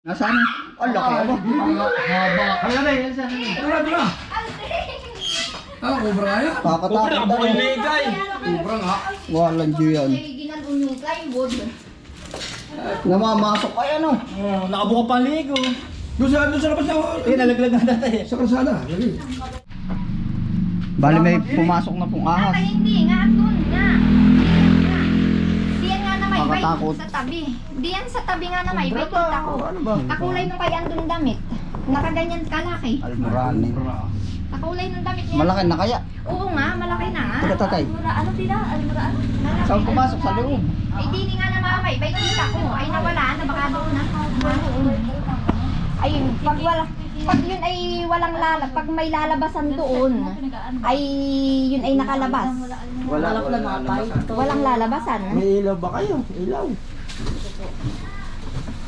Nasaan? Ang laki ba? Haba. Ay, ay, ay, saan? Tara, tara. Ah, kubra yun. Kakatakot na rin. Ligay. Kubra nga. Walang Diyo yan. Namamasok ay ano? Oh, nakabuka pa ligo. Doon sa, doon sa labas na. Eh, nalaglag na dati. Sa kalsada. Lagi. Bali may pumasok na pong ahas. Ay, hindi nga, doon nga. Nakakatakot. sa tabi. Di yan sa tabi nga na may bay, kita ko. Ano ba? Kakulay nung kay andun damit. Nakaganyan kalaki. Almorani. Kakulay ng damit niya. Malaki na kaya. Oo nga, malaki na nga. Teka tatay. Ano tila? Almuraan? Saan pumasok? Sa loob. Ay, di ni nga na mamay. Bay, kita ko. Ay, nawala na. Baka doon na. Ay, pag wala, pag yun ay walang lala, pag may lalabasan doon, ay yun ay nakalabas. Wala. Wala. Walang lalabasan. May ilaw ba kayo? Ilaw.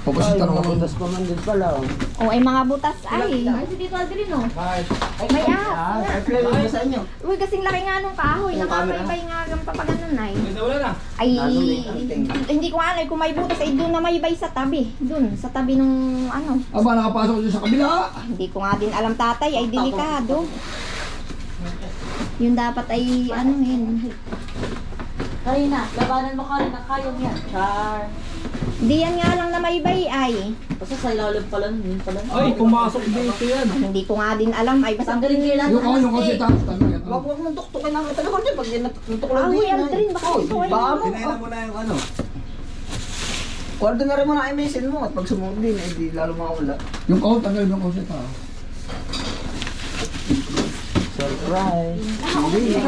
Pagkas tanong ako. Butas pa man din pala. oh. O ay mga butas ay. Ay, si Tito Aldrin oh. May ahas. Ah, ay play mo sa inyo. Uy, kasing laki nga nung kahoy. Nakamaybay nga ng papaganon ay. Wala na. Ay, hindi ko alam kung may butas ay doon na may bay sa tabi. Doon, sa tabi nung ano. Aba, nakapasok dito sa kabila. Hindi ko nga din alam tatay, ay delikado. Yun dapat ay ano yun. Karina, labanan mo Karina, kaya mo yan. Char. Di yan nga lang na may bay ay. Basta sa ilalim pala, yun pala. Ay, pumasok dito yan. Hindi ko nga din alam ay basta Tanggalin kailan Yung ako, yung kasi tapos tanong yan. Wag wag mong tuktukin ang talaga dyan pag yan natutuklaw Ah, din. huy, Aldrin, baka ito ay Baka mo. Na yung ano. Order na rin mo na i-message mo at pag sumunod din, eh di lalo makawala. Yung kahon, tanggal yung kahon sa tao. Surprise. Hindi,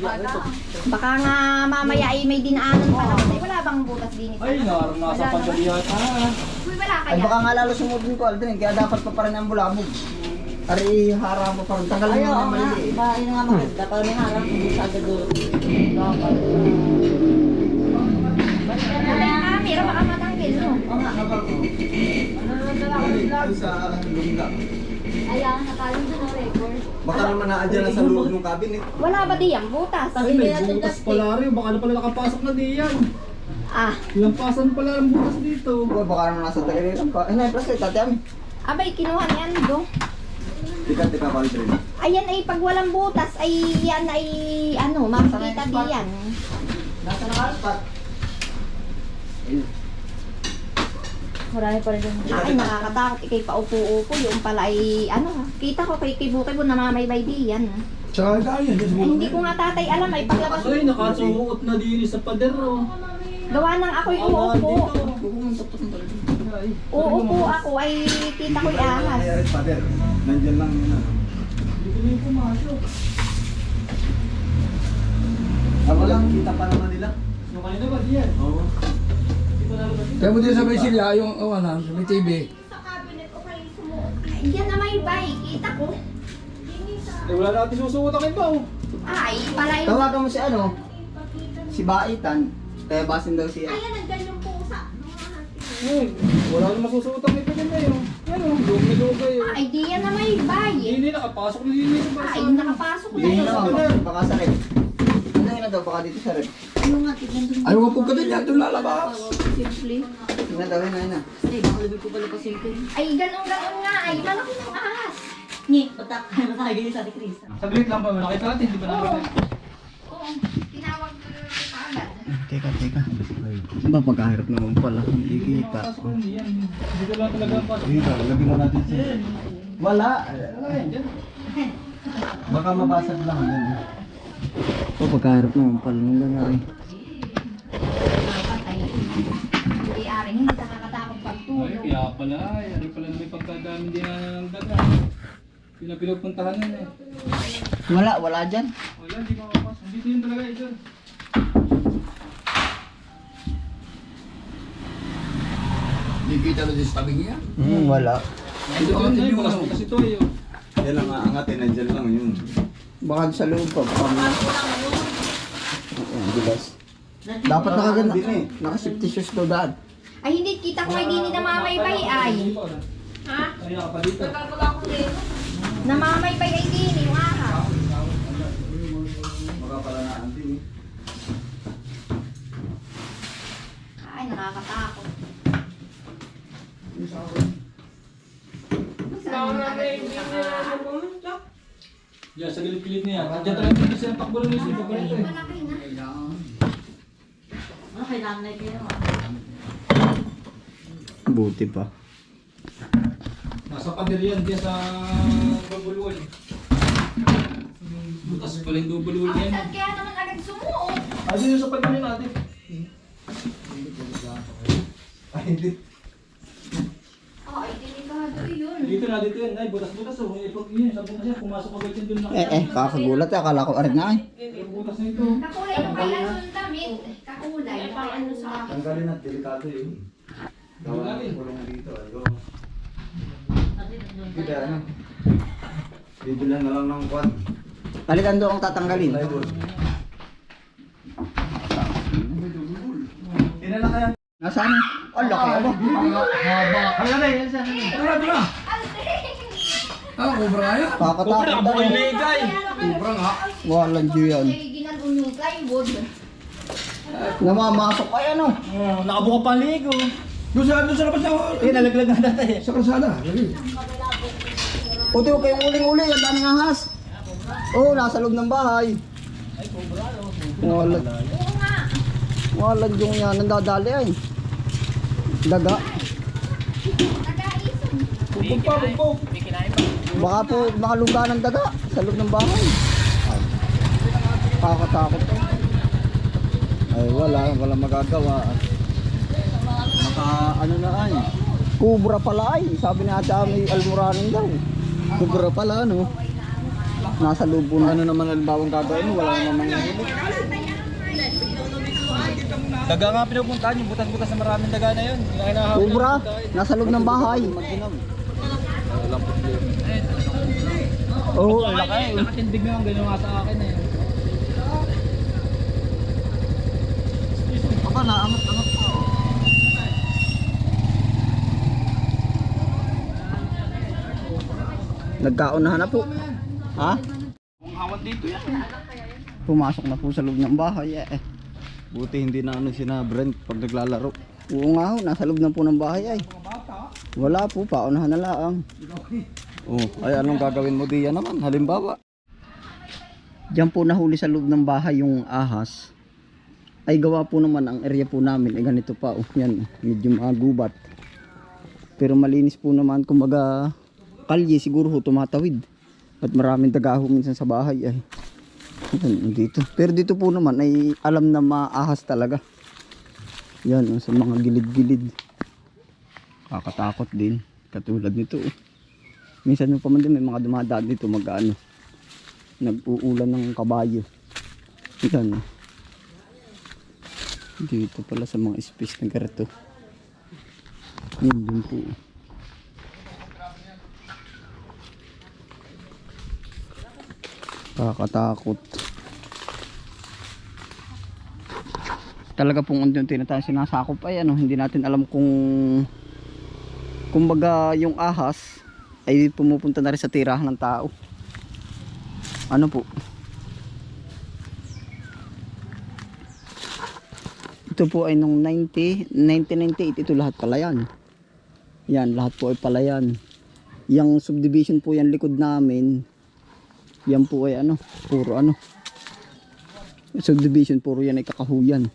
wala ka Baka nga mamaya ay may dinaanan pa naman. Ay, wala bang butas din ito? Ay, narang nasa pagkalihat. Ah, Uy, wala Ay kaya. baka nga lalo sumudin ko Aldrin, kaya dapat pa pa rin ang bulabog. Ari harap pa pa rin. Tanggal mo Ayaw, na nga. yung mali. Ba, yun nga maganda. Para may harap, hindi sa agad doon. Dapat. Wala yung camera, baka matanggal mo. Oo nga, kapag. Doon sa lungga. Ayan, nakalim doon ang record. Baka naman naadyan na sa loob ng cabinet. Wala ba di yan? Butas? Ay, hindi may butas pala rin. Baka na pala nakapasok na diyan. Ah, Lampasan pala ang butas dito. Uy, baka naman nasa tagaliran pa. Eh, na, plastic, tati ami. abay, kinuha ni Ando. Tika, tika, Aldrin. Ayan ay pag walang butas ay yan ay ano, makikita di yan. Nasa nakalpat. Marami pa rin doon. Ay, nakakatakot. Ikay paupo-upo. Yung pala ay, ano, kita ko kay Kibukibo namamaybay di yan. Tsaka kaya, Ay, hindi ko nga tatay alam ay paglabas. Ay, nakasuot na din sa pader. Oh. Gawa ng ako'y uupo. Uupo ako ay kita ko'y ahas. Ay, Pader. Nandyan lang yun. ano. Ah, walang kita pa naman nila. Yung kanina ba diyan? Oo. Kaya mo din sa may silya, yung, oh, ano, sa may TV. Ay, yan na may bay. Kita ko. Eh, wala natin susuot ang iba. Oh. Ay, pala yung... Tawagan mo si ano? Si Baitan. Kaya basin daw siya. Ayan, nandyan yung pusa. Eh, wala naman masusuot ang iba din na yun. Yan oh, dugay-dugay. oh. Ay, di yan na may bay. Hindi nakapasok na din sa Ay, basa. nakapasok na Hindi yun. na naman, baka sa red. Ano yun na daw, baka dito sa red. Ano nga. Ayaw ka po ka din yan, doon lalabas. Simple. Na daw, na na. Ay, baka libig ko pala pa simple. Ay, ganun-ganun nga. Ay, malaki ng ahas. Ngi, batak. Matagay sa ni Chris. Saglit lang pa, nakita natin, di ba namin? Oo, tinawag ko na agad. Teka, teka. Ba, pagkahirap naman pala. Hindi kita. Hindi ko lang talaga pasok. Dito, lagyan mo natin siya. Wala. Wala yan, dyan. Baka mabasag lang. Yan. O, pagkahirap naman pala. Nung gano'n eh. Ay, hindi aring, hindi nakakatakot Ay, pagtulog. kaya pala, ay, ano pala na may pagkadami din na ng daga. Yun ang pinupuntahan nun eh. Wala, wala dyan. Wala, hindi makapasok. Dito yun talaga eh, dyan. Hindi kita na din sa tabi niya. Hmm, wala. Ito yun, eh, bukas-bukas ito eh. oh. Yan ang aangatin, nandyan lang yun. Baka sa loob pa. Baka Oo, bilas. Dapat nakaganda. Na eh. Naka-safety shoes daw daan. Ay, hindi kita ko ay di namamaybay ay. Ha? Ay, naka pa dito. Namamaybay ay di yung ahas. Baka pala na anting eh. Ay, nakakatakot. Yan, sa gilid-gilid niya. Andiyan talaga isa ng takbo ng isa. Takbo nito eh. Ano kay nanay kayo? Buti pa. Nasa pader yan, diyan sa bulbulwol. Butas pala yung bulbulwol yan. Saan kaya naman agad sumuot? Ayun yung sa pader natin. Ay, hindi. Ah, ay delikado yun. Dito na, dito yan. Ay, butas-butas oh. Eh, pag yun, sa butas yan, pumasok agad yan doon. Eh eh, kakagulat eh. Akala ko arin na eh. Yung butas na ito. Kakulay yung kaya yung damit. Kakulay. Kaya ano sa... Tanggalin at delikado yun. Gawa Tanggalin. ng kulong dito. Ayun. Hindi ano. Bibilan na lang ng kwan. Balikan doon ang tatanggalin. Plywood. Ina na kaya. Nasaan? Ang laki. Haba. Ano na yan? Saan na? Tara, tara. Ah, cobra nga yan. Kakatakot na eh. Ligay! Cobra nga. Walang Diyo yan. Namamasok ay ano. Oh, nakabuka pa ang ligo. Doon sa, doon sa labas na. Eh, nalaglag na dati. Sa kalsada. Dali. Puti ko kayong uling-uli. Ang daming ahas. Oh, nasa loob ng bahay. Walang, walang yung yan. Nandadali ay. Daga. Nag-aisog. Bumbog pa, bumbog. Baka po makaluga ng daga sa loob ng bahay. Kakatakot eh. Ay wala, wala magagawa. Maka ano na ay. Kubra pala ay. Sabi ni ate Ami almuranin daw. Kubra pala ano. Nasa loob po na. Ano naman ang bawang gagawin? Wala namang nahuli. Daga nga pinupuntahan yung butas-butas na maraming daga na yun. Yung Kubra, daga. nasa loob ng bahay. Mag-inom. Oo, ang laki. Nakatindig naman ganyan nga sa akin eh. Aba, naangat-angat. Nagkaunahan na po. Ha? Kung hawan dito yan. Pumasok na po sa loob ng bahay eh. Buti hindi na ano si na Brent pag naglalaro. Oo nga ho, nasa loob na po ng bahay ay. Wala po, paunahan na lang. Oh, ay anong gagawin mo diyan naman? Halimbawa. Diyan po nahuli sa loob ng bahay yung ahas. Ay gawa po naman ang area po namin. Ay ganito pa. Oh, yan, medyo mga gubat. Pero malinis po naman. Kumbaga kalye siguro ho tumatawid. At maraming dagaho minsan sa bahay ay. Dito. Pero dito po naman ay alam na maahas talaga. Yan, oh, sa mga gilid-gilid. Kakatakot din. Katulad nito. Oh. Minsan mo pa man din may mga dumadaan dito mag-ano nag-uulan ng kabayo. Yan. Dito pala sa mga space ng ganito. Yun din po. Kakatakot. Talaga pong unti-unti na tayo sinasakop ay ano, hindi natin alam kung kumbaga yung ahas ay pumupunta na rin sa tirahan ng tao. Ano po? Ito po ay nung 90, 1998 ito lahat pala yan. Yan, lahat po ay pala yan. Yung subdivision po yan likod namin. Yan po ay ano, puro ano. Subdivision puro yan ay kakahuyan.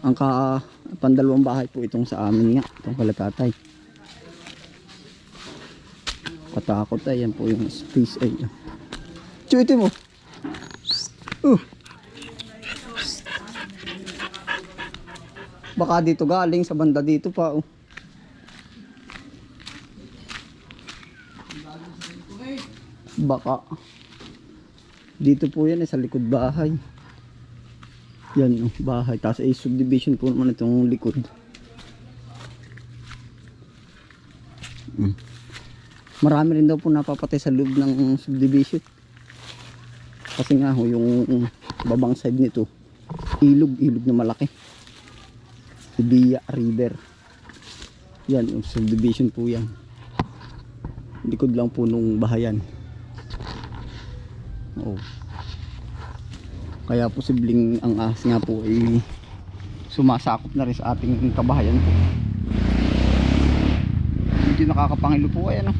Ang ka pandalawang bahay po itong sa amin nga, itong palatatay. Katakot ay yan po yung space ay. Chuti mo. Uh. Baka dito galing sa banda dito pa. Oh. Baka. Dito po yan eh, sa likod bahay. Yan oh, bahay. Tapos ay subdivision po naman itong likod. Mm. Marami rin daw po napapatay sa loob ng subdivision. Kasi nga ho, yung babang side nito, ilog, ilog na malaki. Ibiya River. Yan, yung subdivision po yan. Likod lang po nung bahayan. Oh. Kaya posibleng ang ahas nga po ay sumasakop na rin sa ating kabahayan po. medyo nakakapangilo po ay ano.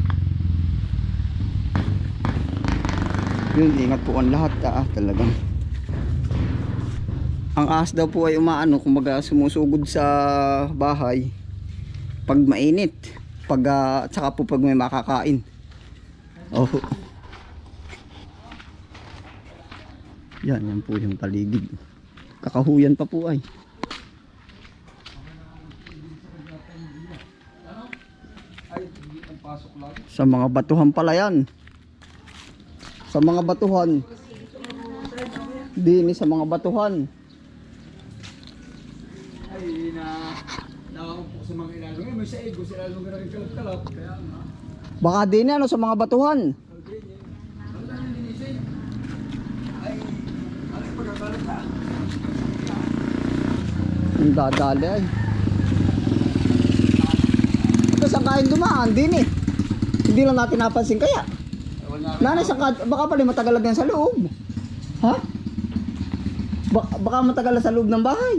Yun, ingat po ang lahat ah, talagang. Ang ahas daw po ay umaano, kumbaga sumusugod sa bahay pag mainit, pag ah, at saka po pag may makakain. Oh. Yan, yan po yung paligid. Kakahuyan pa po ay. Sa mga batuhan pala yan. Sa mga batuhan. Dini sa mga batuhan. Ay, na... Nakakapok sa mga ilalong. May sa ego, sila ilalong na rin kalap-kalap. Kaya nga. Baka din ano sa mga batuhan. Ang dadali ay. Ito sa kain dumaan din eh. Hindi lang natin napansin kaya. Nanay sa baka pala matagal lang yan sa loob. Ha? Baka, baka matagal lang sa loob ng bahay.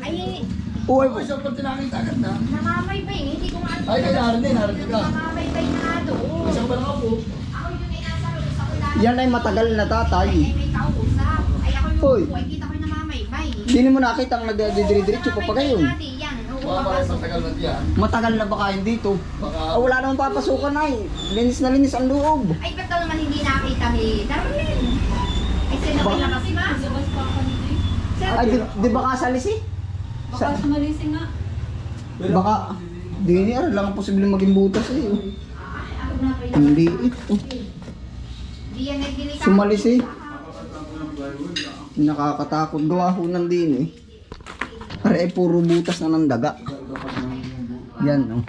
Ay, Uy, Ay, sa pati nakita agad na. namamaybay. Hindi ko nga Ay, kaya narinig, narinig ka. Namamaybay na nga doon. Isang ba po? Ako yun ay nasa loob sa ulan. yan ay matagal na tatay. Ay, may kausap. Ay, ako yung Hoy. Ay, kita ko yung namamaybay. Hindi mo nakita ang nagdidiri-diretso pa pa. Namamaybay natin, Yan, Baka matagal na diyan. Matagal na ba kayo dito? Baka... Ah, wala namang papasukan ay. Linis na linis ang loob. Ay, ba't naman hindi nakita ni Darlene? Ay, sino Ba- labas ba? Sir, Ay, di, di ba kasalis eh? Sa, Baka sumalisi nga. baka, di ni ano lang ang posibleng maging butas eh. oh. ako na pa yun. Hindi eh. oh. Di yan nagdilika. Sumalis eh. Nakakatakot gawa ho ng din eh. Pare puro butas na ng daga. Yan oh.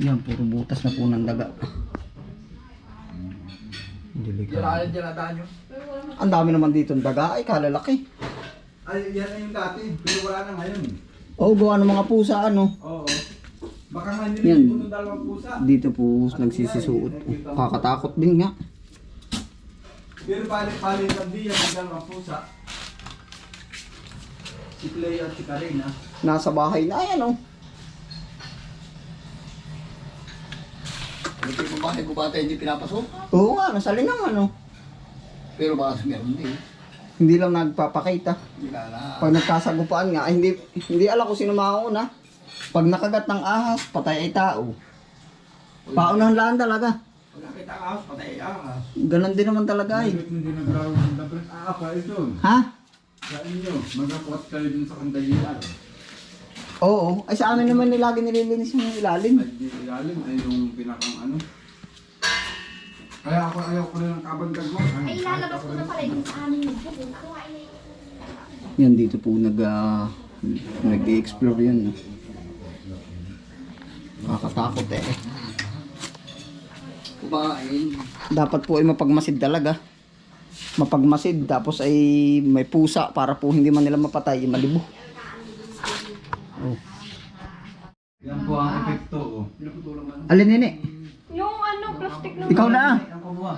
Yan, puro butas na po ng daga. Delikado. Ang dami naman dito ng daga ay kalalaki. Ay, yan na yung dati. Pero wala na ngayon. Oh, gawa ng mga pusa ano. Oo. Baka nga hindi Yan. po ng dalawang pusa. Dito po nagsisisuot. Kakatakot din nga. Pero palit-palit ang diyan ng dalawang pusa. Si Clay at si Karina. Nasa bahay na ayan oh. Ano yung bahay ko ba tayo hindi pinapasok? Oo nga, nasa linang ano. Pero baka meron din. Hindi lang nagpapakita. Hindi na. Pag nagkasagupaan nga, ay hindi, hindi alam kung sino mauna. Pag nakagat ng ahas, patay ay tao. Paunahan lang talaga. Pag nakita ang ahas, patay ang ahas. Ganon din naman talaga eh. Hindi nag-ground ng dapat. Ah, kayo doon. Ha? Sa inyo. Mag-apot kayo dun sa kandayian. Oo. Ay sa amin naman nilagi nililinis yung ilalim. Ay, di ilalim ay yung pinakang ano. Kaya ako ayaw ko rin ng kabandag mo. Ay, lalabas ko na pala yung sa amin yung bubong. Ay Yan dito po nag ah, nag-explore yan. no. Nakakatakot eh. Kumain. Dapat po ay mapagmasid talaga. Mapagmasid tapos ay may pusa para po hindi man nila mapatay, malibo. Oh. Yan po ang epekto. Oh. Alin nene? Yung ano, plastic na. Ikaw na ah.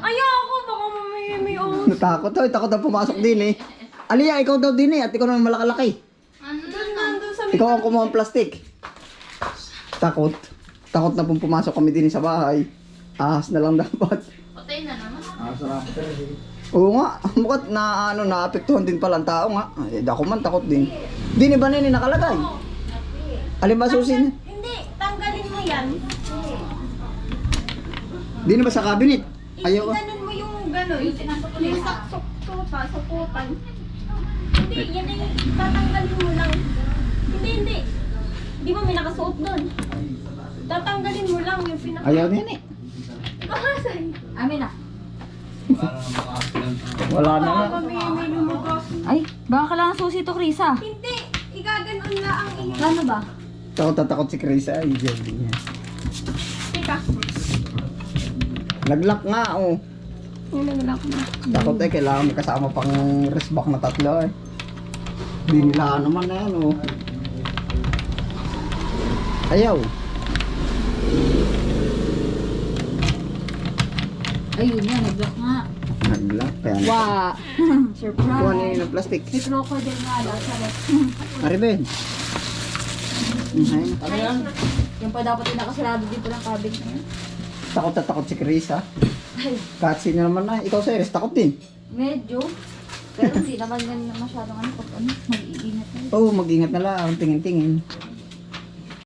Ayoko, baka may may oh. Natakot to, takot na pumasok din eh. Aliya, ikaw daw din eh, at ikaw naman malakalaki. Doon nandun sa Ikaw ang kumuha ng plastic. Takot. Takot na pong pumasok kami din sa bahay. Ahas na lang dapat. Patay na naman. Ah, sarap. Oo nga, mukat na ano, naapektuhan din pala ang tao nga. Eh, ako man takot din. Di ni ba nini nakalagay? Alin ba susin? Hindi, tanggalin mo yan. Di ni ba sa cabinet? Ayaw. Iganon mo yung gano'n. Yung saksok-sopa, sukutan. Hindi, yan ay tatanggalin mo lang. Hindi, hindi. Di ba may nakasuot doon? Tatanggalin mo lang yung pinaka... Ayaw din eh. Bahasan. Amin na. Wala na nga. Baka may, may lumabas. Ay, baka kailangan susi to, Krisa. Hindi, igaganon na ang iyong... Ano ba? Takot na takot si Chris ay. Din yan. Teka. Naglock nga oh. Nilaglag mo. Takot eh, kailangan may kasama pang resback na tatlo eh. Di nila naman na yan oh. Ayaw. Ayun yan, nag-block nga. Naglock. Kaya na. Wow. Kuha niya yun ng plastic. May crocodile nga daw sa. Okay. Ano yan? Yung pa dapat yung nakasarado dito ng cabin na. Takot na takot si Chris ha. Kahit sino naman na. Ikaw sir, takot din. Medyo. Pero hindi naman yan masyadong ano ano, mag-iingat na. Oo, mag-ingat na lang. Tingin-tingin.